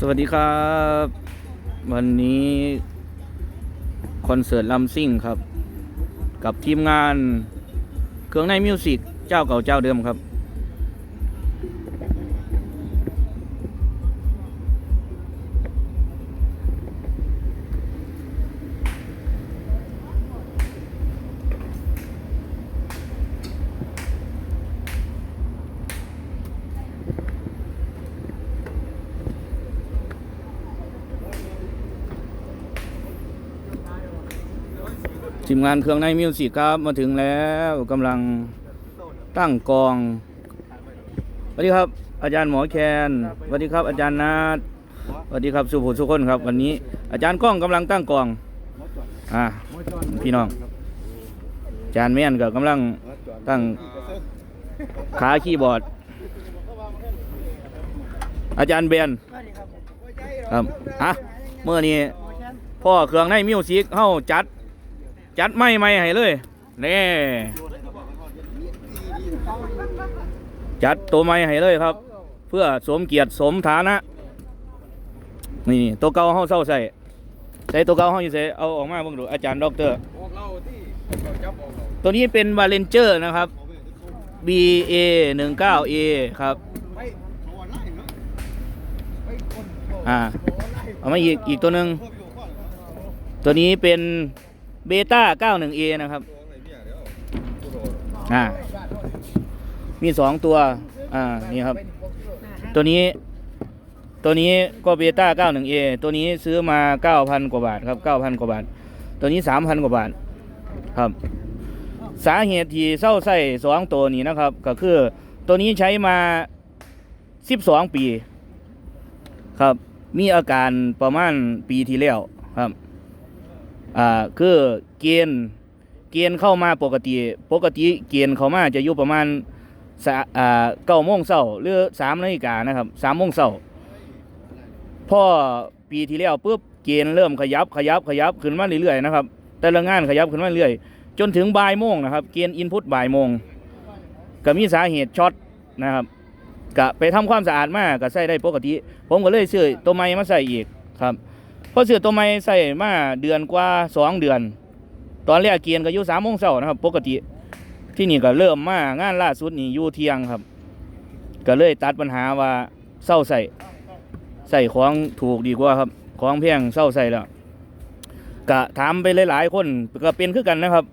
สวัสดีครับ วันนี้คอนเสิร์ตลัมซิ่งครับ กับทีมงาน เครื่องในมิวสิกเจ้าเก่าเจ้าเดิมครับ ทีมงานเครื่องในมิวสิกครับมาถึงแล้วกำลังตั้งกองสวัสดีครับ อาจารย์หมอแคนสวัสดีครับ อาจารย์นาสวัสดีครับสุภูสุคนครับ วันนี้ อาจารย์ก้องกำลังตั้งกองอ่าพี่น้อง อาจารย์แม่นก็กำลังตั้งขาคีย์บอร์ดอาจารย์เบนครับอะเมื่อนี้พ่อเครื่องในมิวสิกเฮาจัด จัดไม่ไม่ให้เลยนี่จัดตัวไม่ให้เลยครับ เพื่อสมเกียรติสมฐานะนี่นี่ตัวเก่าเฮาเศร้าใส่ใส่ตัวเก่าเฮาอยู่ใส่เอาออกมาเบิ่งดูอาจารย์ด็อกเตอร์ ตัวนี้เป็นวาเลนเจอร์นะครับ B A 1 9 A ครับไปเขาว่าไล่เนาะไปคนอ่าเอามาอีกอีกตัวหนึ่งตัวนี้เป็น เบต้า 91 A นะครับ อ่า มีสองตัว อ่า นี่ครับ ตัวนี้ ตัวนี้ก็เบต้า 91 A ตัวนี้ซื้อมา 9,000 กว่าบาทครับ 9,000 กว่าบาท ตัวนี้ 3,000 กว่าบาท ครับ สาเหตุที่เศร้าใส่สองตัวนี้นะครับ ก็คือตัวนี้ใช้มา 12 ปี ครับ มีอาการประมาณปีที่แล้วครับ อ่าคือเกณฑ์เกณฑ์เข้ามาปกติ ปกติเกณฑ์เข้ามาจะอยู่ประมาณสอ่าเก้าโมงเช้าหรือสามนาฬิกานะครับสามโมงเช้าพอปีที่แล้วปุ๊บเกณฑ์เริ่มขยับขยับขยับขึ้นมาเรื่อยๆนะครับ แต่ละงานขยับขึ้นมาเรื่อยจนถึงบ่ายโมงนะครับ เกณฑ์อินพุตบ่ายโมงก็มีสาเหตุช็อตนะครับก็ไปทำความสะอาดมาก็ใส่ได้ปกติ ผมก็เลยซื้อตัวใหม่มาใส่อีกครับ พอซื้อตัวใหม่ใส่มาเดือนกว่าสองเดือน ตอนแรกเกียนก็อยู่สามโมงเช้านะครับ ปกติที่นี่ก็เริ่มมางานล่าสุดนี่อยู่เที่ยงครับ ก็เลยตัดปัญหาว่าเศร้าใส่ใส่ของถูกดีกว่าครับ ของแพงเศร้าใส่แล้วก็ถามไปหลายๆคนก็เป็นคือกันนะครับ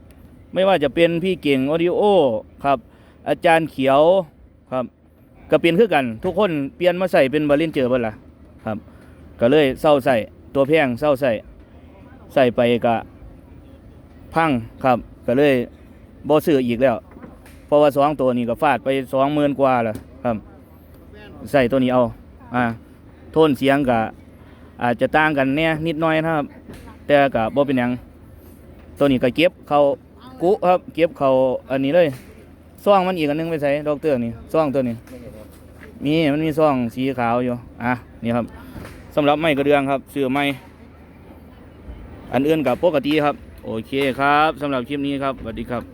ไม่ว่าจะเป็นพี่เก่งออดิโอครับ อาจารย์เขียวครับก็เปลี่ยนคือกัน ทุกคนเปลี่ยนมาใส่เป็นบาลินเจอร์เบิ่ละครับ ก็เลยเศร้าใส่ ตัวแพงเศร้าใส่ใส่ไปก็พังครับ ก็เลยบ่ซื้ออีกแล้ว เพราะว่าสองตัวนี้ก็ฟาดไปสองหมื่นกว่าแล้วครับใส่ตัวนี้เอาอ่าโทนเสียงก็อาจจะต่างกันเนี่ยนิดหน่อยนะครับ แต่ก็บ่เป็นยังตัวนี้ก็เก็บเขากุครับ เก็บเขาอันนี้เลยซ่องมันอีกอันหนึงไปใส่ดอกเตอร์นี่ซ่องตัวนี้มีมันมีซ่องสีขาวอยู่อะนี่ครับ สำหรับไม้กระเดืองครับเสือไม้อันอื่นกับปกติครับ โอเคครับสำหรับคลิปนี้ครับสวัสดีครับ